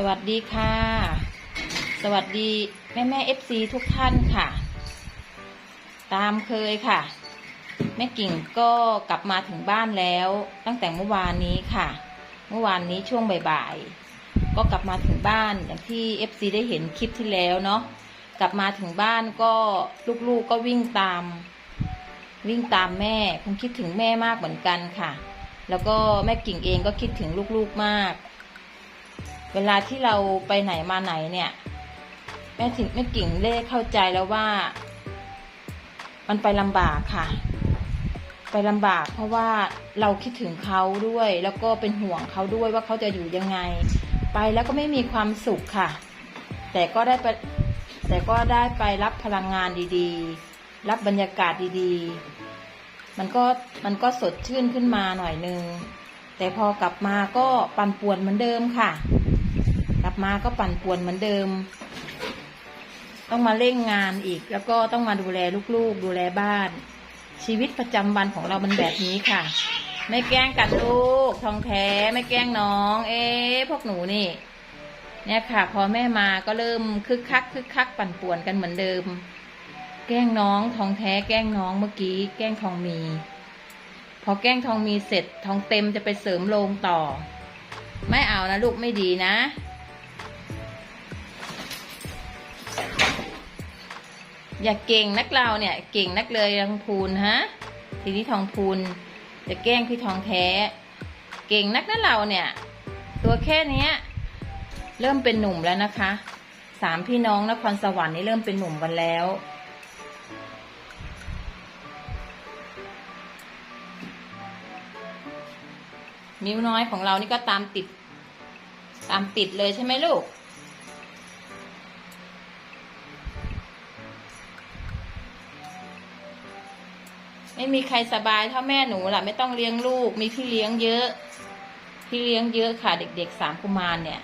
สวัสดีค่ะ สวัสดีแม่แม่เอฟซีทุกท่านค่ะ ตามเคยค่ะ แม่กิ่งก็กลับมาถึงบ้านแล้วตั้งแต่เมื่อวานนี้ค่ะ เมื่อวานนี้ช่วงบ่ายๆก็กลับมาถึงบ้านอย่างที่เอฟซีได้เห็นคลิปที่แล้วเนาะกลับมาถึงบ้านก็ลูกๆก็วิ่งตาม วิ่งตามแม่คงคิดถึงแม่มากเหมือนกันค่ะ แล้วก็แม่กิ่งเองก็คิดถึงลูกๆมาก เวลาที่เราไปไหนมาไหนเนี่ย แม่ถึงแม่กิ่งได้เข้าใจแล้วว่า มันไปลำบากค่ะ ไปลำบากเพราะว่าเราคิดถึงเขาด้วย แล้วก็เป็นห่วงเขาด้วยว่าเขาจะอยู่ยังไง ไปแล้วก็ไม่มีความสุขค่ะ แต่ก็ได้ไปแต่ก็ได้ไปรับพลังงานดีๆ รับบรรยากาศดีๆ มันก็มันก็สดชื่นขึ้นมาหน่อยนึง แต่พอกลับมาก็ปั่นป่วนเหมือนเดิมค่ะ มาก็ปั่นป่วนเหมือนเดิม ต้องมาเร่งงานอีก แล้วก็ต้องมาดูแลลูกๆ ดูแลบ้าน ชีวิตประจำวันของเรามันแบบนี้ค่ะ ไม่แกล้งกันลูกทองแท้ไม่แกล้งน้อง เอ๊ะพวกหนูนี่ เนี่ยค่ะ พอแม่มาก็เริ่มคึกคักคึกคักปั่นป่วนกันเหมือนเดิม แกล้งน้องทองแท้แกล้งน้องเมื่อกี้ แกล้งทองมีพอแกล้งทองมีเสร็จทองเต็มจะไปเสริมโรงต่อ ไม่เอานะลูกไม่ดีนะ อย่าเก่งนักเราเนี่ย เก่งนักเลยทองพูนฮะทีนี้ทองพูนจะแกล้งพี่ทองแท้ เก่งนักนะเราเนี่ย ตัวแค่เนี้ย เริ่มเป็นหนุ่มแล้วนะคะสามพี่น้องนครสวรรค์นี่เริ่มเป็นหนุ่มกันแล้ว นิ้วน้อยของเรานี่ก็ตามติด ตามติดเลยใช่ไหมลูก ไม่มีใครสบายเท่าแม่หนูล่ะ ไม่ต้องเลี้ยงลูก มีพี่เลี้ยงเยอะ พี่เลี้ยงเยอะค่ะ เด็กๆสามกุมารเนี่ย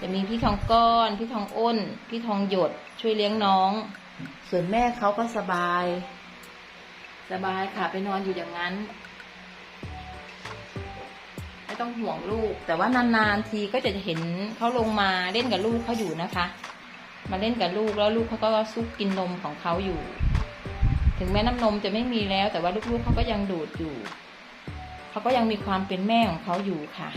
จะมีพี่ทองก้อน พี่ทองอ้น พี่ทองหยด ช่วยเลี้ยงน้อง ส่วนแม่เขาก็สบาย สบายค่ะไปนอนอยู่อย่างนั้น ไม่ต้องห่วงลูก แต่ว่านานๆทีก็จะเห็นเขาลงมาเล่นกับลูกเขาอยู่นะคะ มาเล่นกับลูกแล้วลูกเขาก็ซุกกินนมของเขาอยู่ ถึงแม้น้ำนมจะไม่มีแล้ว แต่ว่าลูกๆเขาก็ยังดูดอยู่ เขาก็ยังมีความเป็นแม่ของเขาอยู่ค่ะ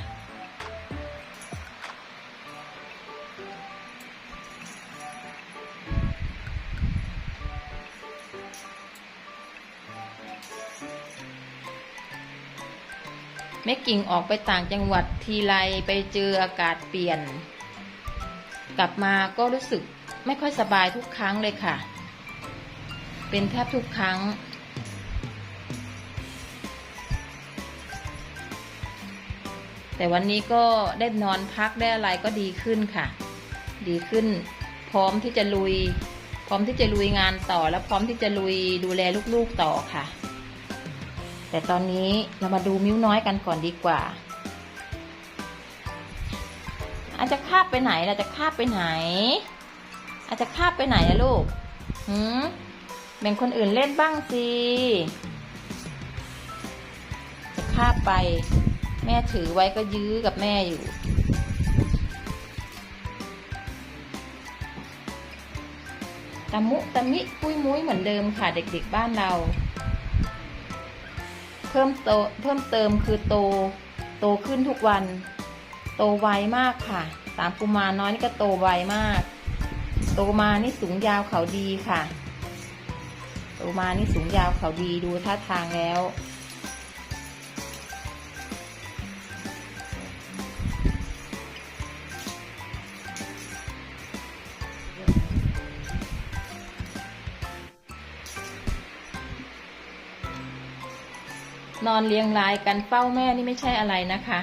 แม่กิ่งออกไปต่างจังหวัดทีไรไปเจออากาศเปลี่ยน กลับมาก็รู้สึกไม่ค่อยสบายทุกครั้งเลยค่ะ เป็นแทบทุกครั้ง แต่วันนี้ก็ได้นอนพักได้อะไรก็ดีขึ้นค่ะ ดีขึ้น พร้อมที่จะลุย พร้อมที่จะลุยงานต่อ และพร้อมที่จะลุยดูแลลูกๆต่อค่ะ แต่ตอนนี้เรามาดูมิ้วน้อยกันก่อนดีกว่า อาจจะคาบไปไหนเราจะคาบไปไหน อาจจะคาบไปไหนอะลูกหืม แบ่งคนอื่นเล่นบ้างสิจะคาบไป แม่ถือไว้ก็ยื้อกับแม่อยู่ ตะมุตะมิปุ้ยมุ้ยเหมือนเดิมค่ะเด็กๆบ้านเรา เพิ่มโตเพิ่มเติมคือโต โตขึ้นทุกวัน โตไวมากค่ะ สามกุมารน้อยนี่ก็โตไวมาก โตมานี่สูงยาวเขาดีค่ะ โตมานี่สูงยาวเขาดีดูท่าทางแล้ว นอนเรียงรายกันเฝ้าแม่นี่ไม่ใช่อะไรนะคะ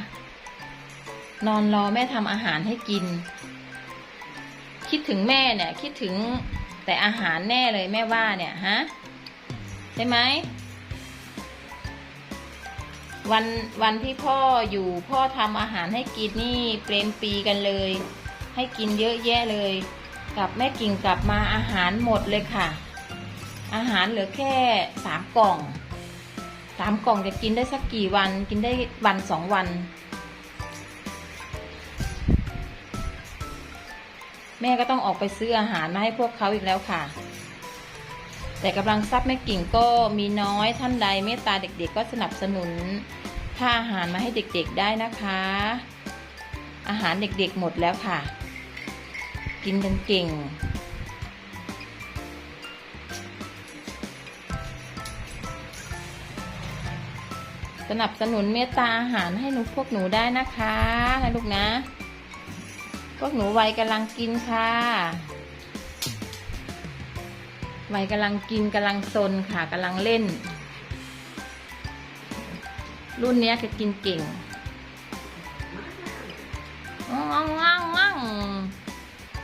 นอนรอแม่ทำอาหารให้กิน คิดถึงแม่เนี่ย คิดถึงแต่อาหารแน่เลยแม่ว่าเนี่ยฮะ ช่ไหม วันวันที่พ่ออยู่พ่อทำอาหารให้กินนี่เปรมปีกันเลย ให้กินเยอะแยะเลยกับแม่กิ่งกลับมาอาหารหมดเลยค่ะ อาหารเหลือแค่สามกล่องสามกล่องจะกินได้สักกี่วันกินได้วันสองวัน แม่ก็ต้องออกไปซื้ออาหารมาให้พวกเขาอีกแล้วค่ะ แต่กำลังทรัพย์แม่กิ่งก็มีน้อยท่านใดเมตตาเด็กๆ ก็สนับสนุนค่าอาหารมาให้เด็กๆได้นะคะ อาหารเด็กๆหมดแล้วค่ะ กินกันเก่ง สนับสนุนเมตตาอาหารให้หนูพวกหนูได้นะคะนะลูกนะ พวกหนูวัยกำลังกินค่ะ ไว้กำลังกินกำลังซนค่ะกำลังเล่น รุ่นเนี้ยจะกินเก่งง้องง้องง้อง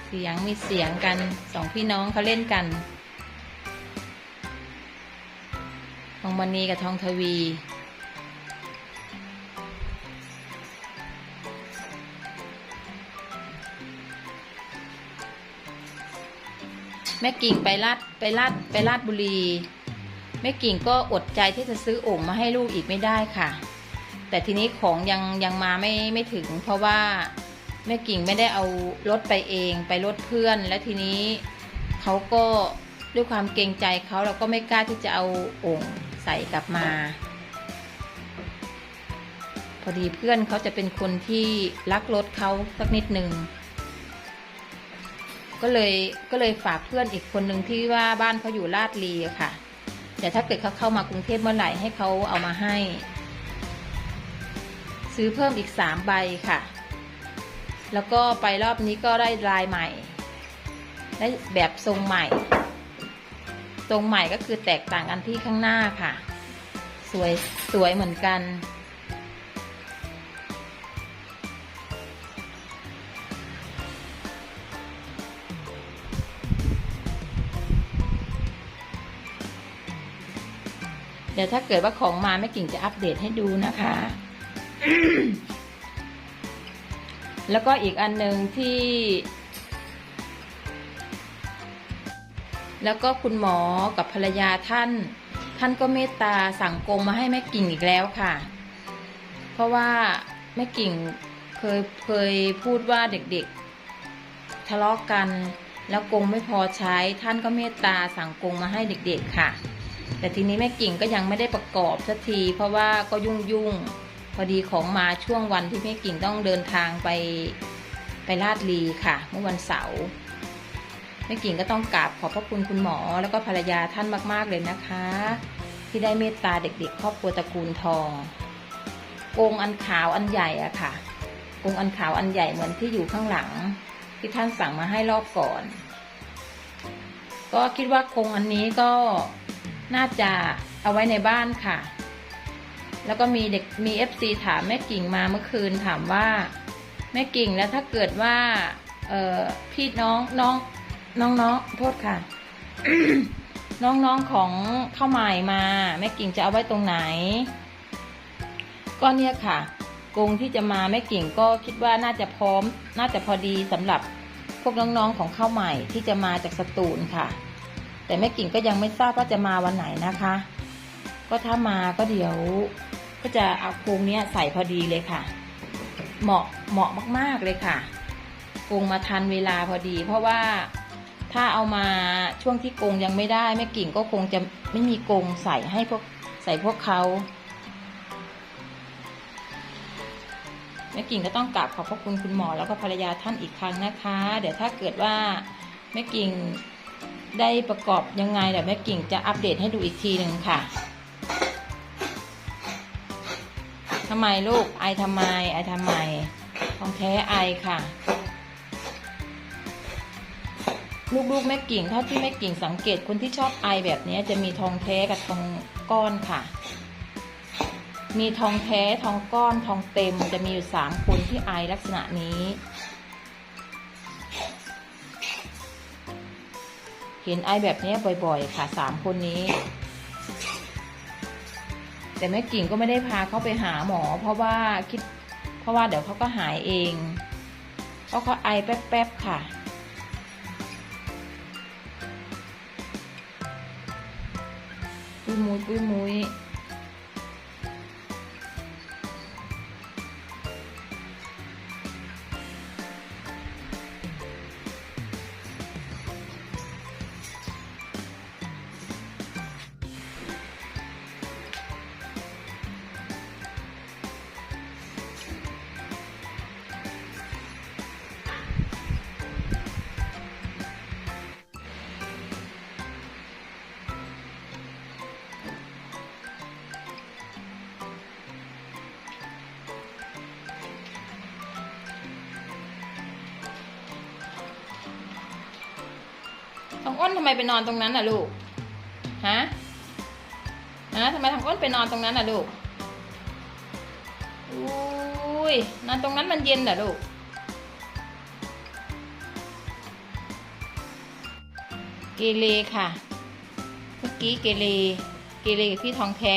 เสียงมีเสียงกันสองพี่น้องเขาเล่นกันทองมณีกับทองทวี แม่กิ่งไปลาดไปลาดไปลาดบุรี แม่กิ่งก็อดใจที่จะซื้อโอ่งมาให้ลูกอีกไม่ได้ค่ะ แต่ทีนี้ของยังยังมาไม่ไม่ถึง เพราะว่าแม่กิ่งไม่ได้เอารถไปเองไปรถเพื่อน และทีนี้เขาก็ด้วยความเกรงใจเขาเราก็ไม่กล้าที่จะเอาโอ่งใส่กลับมา พอดีเพื่อนเขาจะเป็นคนที่รักรถเขาสักนิดหนึ่ง ก็เลยก็เลยฝากเพื่อนอีกคนหนึ่งที่ว่าบ้านเขาอยู่ลาดลีอะค่ะ แต่ถ้าเกิดเขาเข้ามากรุงเทพเมื่อไหร่ให้เขาเอามาให้ ซื้อเพิ่มอีกสามใบค่ะ แล้วก็ไปรอบนี้ก็ได้ลายใหม่ ได้แบบทรงใหม่ ทรงใหม่ก็คือแตกต่างกันที่ข้างหน้าค่ะ สวยสวยเหมือนกัน เดี๋ยวถ้าเกิดว่าของมาแม่กิ่งจะอัปเดตให้ดูนะคะ แล้วก็อีกอันหนึ่งที่ แล้วก็คุณหมอกับภรรยาท่าน ท่านก็เมตตาสั่งกงมาให้แม่กิ่งอีกแล้วค่ะ เพราะว่าแม่กิ่งเคยเคยพูดว่าเด็กๆ ทะเลาะกันแล้วกงไม่พอใช้ท่านก็เมตตาสั่งกงมาให้เด็กๆค่ะ แต่ทีนี้แม่กิ่งก็ยังไม่ได้ประกอบสักที เพราะว่าก็ยุ่งยุ่งพอดีของมาช่วงวันที่แม่กิ่งต้องเดินทางไปไปลาดลีค่ะ เมื่อวันเสาร์แม่กิ่งก็ต้องกราบขอบพระคุณคุณหมอ แล้วก็ภรรยาท่านมาก ๆเลยนะคะ ที่ได้เมตตาเด็กๆ ครอบครัวตระกูลทองกงอันขาวอันใหญ่อะค่ะกงอันขาวอันใหญ่เหมือนที่อยู่ข้างหลัง ที่ท่านสั่งมาให้รอบก่อน ก็คิดว่ากงอันนี้ก็ น่าจะเอาไว้ในบ้านค่ะ แล้วก็มีเด็กมีเอฟซีถามแม่กิ่งมาเมื่อคืนถามว่า แม่กิ่งแล้วถ้าเกิดว่าพี่น้องน้องน้องน้องโทษค่ะ น้องน้องของข้าวหมายมา แม่กิ่งจะเอาไว้ตรงไหน ก็เนี่ยค่ะกรงที่จะมาแม่กิ่งก็คิดว่าน่าจะพร้อม น่าจะพอดีสำหรับพวกน้องๆของข้าวใหม่ที่จะมาจากสตูลค่ะ แต่แม่กิ่งก็ยังไม่ทราบว่าจะมาวันไหนนะคะ ก็ถ้ามาก็เดี๋ยว ก็จะเอากรงนี้ใส่พอดีเลยค่ะ เหมาะเหมาะมากๆเลยค่ะกรงมาทันเวลาพอดี เพราะว่าถ้าเอามาช่วงที่กรงยังไม่ได้แม่กิ่งก็คงจะไม่มีกรงใส่ให้พวกใส่พวกเขาแม่กิ่งก็ต้องกราบขอบพระคุณคุณหมอแล้วก็ภรรยาท่านอีกครั้งนะคะ เดี๋ยวถ้าเกิดว่าแม่กิ่ง ได้ประกอบยังไงเดี๋ยวแม่กิ่งจะอัปเดตให้ดูอีกทีหนึ่งค่ะทำไมลูกไอทำไมไอทำไมทองแท้ไอค่ะ ลูกๆแม่กิ่งเท่าที่แม่กิ่งสังเกตคนที่ชอบไอแบบนี้จะมีทองแท้กับทองก้อนค่ะ มีทองแท้ทองก้อนทองเต็มจะมีอยู่สามคนที่ไอลักษณะนี้ เห็นไอแบบนี้บ่อยๆ ค่ะสามคนนี้ แต่แม่กิ่งก็ไม่ได้พาเขาไปหาหมอ เพราะว่าคิด เพราะว่าเดี๋ยวเขาก็หายเองเพราะเขาไอแป๊บๆค่ะปุ้ยมุ้ยปุ้ยมุ้ย องอ้นทำไมไปนอนตรงนั้นน่ะลูก ฮะ ฮะทำไมทางอ้นไปนอนตรงนั้นน่ะลูก อุ้ยนอนตรงนั้นมันเย็นเหรอลูก เกเรค่ะ เมื่อกี้เกเร เกเรกับพี่ทองแท้